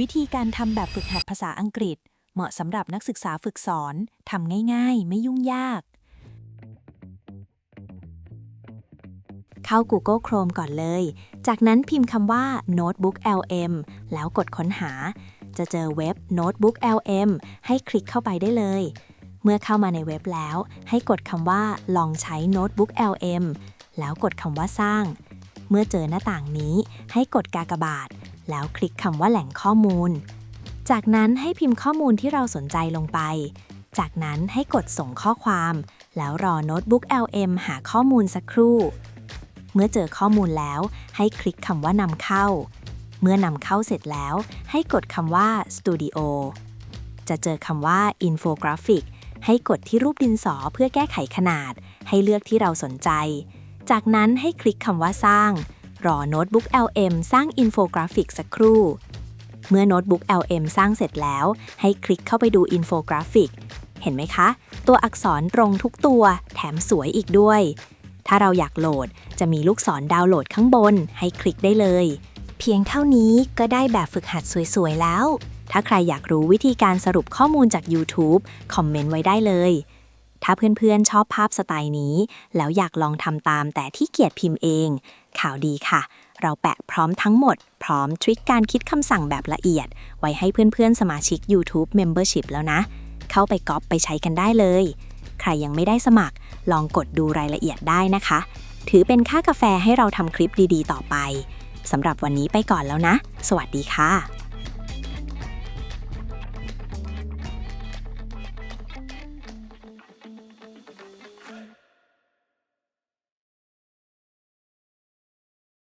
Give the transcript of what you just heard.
วิธีการทำแบบฝึกหัดภาษาอังกฤษ เหมาะสำหรับนักศึกษาฝึกสอนทำง่ายๆ ไม่ยุ่งยาก เข้า Google Chrome ก่อนเลย จากนั้นพิมพ์คำว่า Notebook LM แล้วกดค้นหา จะเจอเว็บ Notebook LM ให้คลิกเข้าไปได้เลย เมื่อเข้ามาในเว็บแล้ว ให้กดคำว่าลองใช้ Notebook LM แล้วกดคำว่าสร้าง เมื่อเจอหน้าต่างนี้ให้กดกากบาท แล้วคลิกคำว่าแหล่งข้อมูล จากนั้นให้พิมพ์ข้อมูลที่เราสนใจลงไป จากนั้นให้กดส่งข้อความ แล้วรอ Notebook LM หาข้อมูลสักครู่ เมื่อเจอข้อมูลแล้ว ให้คลิกคำว่านำเข้า เมื่อนำเข้าเสร็จแล้ว ให้กดคำว่า Studio จะเจอคำว่า Infographic ให้กดที่รูปดินสอเพื่อแก้ไขขนาด ให้เลือกที่เราสนใจ จากนั้นให้คลิกคำว่าสร้าง รอ Notebook LM สร้างอินโฟกราฟิกสักครู่ เมื่อ Notebook LM สร้างเสร็จแล้ว ให้คลิกเข้าไปดูอินโฟกราฟิก เห็นไหมคะ ตัวอักษรตรงทุกตัวแถมสวยอีกด้วย ถ้าเราอยากโหลดจะมีลูกศรดาวน์โหลดข้างบน ให้คลิกได้เลย เพียงเท่านี้ก็ได้แบบฝึกหัดสวยๆแล้ว ถ้าใครอยากรู้วิธีการสรุปข้อมูลจาก YouTube คอมเมนต์ไว้ได้เลย ถ้าเพื่อนๆชอบภาพสไตล์นี้ แล้วอยากลองทำตามแต่ที่เกียจพิมพ์เอง ข่าวดีค่ะ เราแปะพร้อมทั้งหมด พร้อมทริคการคิดคำสั่งแบบละเอียด ไว้ให้เพื่อนๆ สมาชิก YouTube Membership แล้วนะ เข้าไปก๊อปไปใช้กันได้เลย ใครยังไม่ได้สมัคร ลองกดดูรายละเอียดได้นะคะ ถือเป็นค่ากาแฟให้เราทำคลิปดีๆ ต่อไปสำหรับวันนี้ไปก่อนแล้วนะ สวัสดีค่ะ